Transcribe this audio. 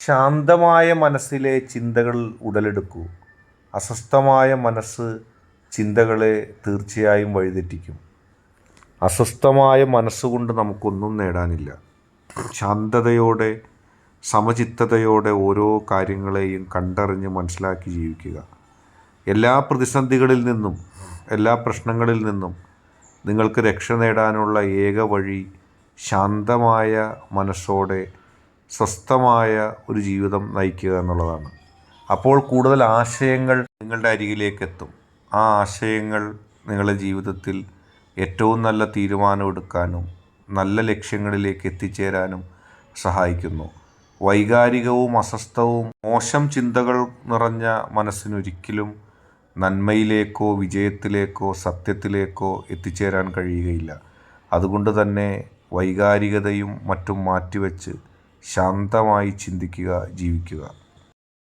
ശാന്തമായ മനസ്സിലെ ചിന്തകൾ ഉടലെടുക്കൂ. അസ്വസ്ഥമായ മനസ്സ് ചിന്തകളെ തീർച്ചയായും വഴിതെറ്റിക്കും. അസ്വസ്ഥമായ മനസ്സുകൊണ്ട് നമുക്കൊന്നും നേടാനില്ല. ശാന്തതയോടെ സമചിത്തതയോടെ ഓരോ കാര്യങ്ങളെയും കണ്ടറിഞ്ഞ് മനസ്സിലാക്കി ജീവിക്കുക. എല്ലാ പ്രതിസന്ധികളിൽ നിന്നും എല്ലാ പ്രശ്നങ്ങളിൽ നിന്നും നിങ്ങൾക്ക് രക്ഷ നേടാനുള്ള ഏക വഴി ശാന്തമായ മനസ്സോടെ സ്വസ്ഥമായ ഒരു ജീവിതം നയിക്കുക എന്നുള്ളതാണ്. അപ്പോൾ കൂടുതൽ ആശയങ്ങൾ നിങ്ങളുടെ അരികിലേക്ക് എത്തും ആ ആശയങ്ങൾ നിങ്ങളുടെ ജീവിതത്തിൽ ഏറ്റവും നല്ല തീരുമാനമെടുക്കാനും നല്ല ലക്ഷ്യങ്ങളിലേക്ക് എത്തിച്ചേരാനും സഹായിക്കുന്നു. വൈകാരികവും അസ്വസ്ഥവും മോശം ചിന്തകൾ നിറഞ്ഞ മനസ്സിനൊരിക്കലും നന്മയിലേക്കോ വിജയത്തിലേക്കോ സത്യത്തിലേക്കോ എത്തിച്ചേരാൻ കഴിയുകയില്ല. അതുകൊണ്ട് തന്നെ വൈകാരികതയും മറ്റും മാറ്റിവെച്ച് ശാന്തമായി ചിന്തിക്കുക ജീവിക്കുക.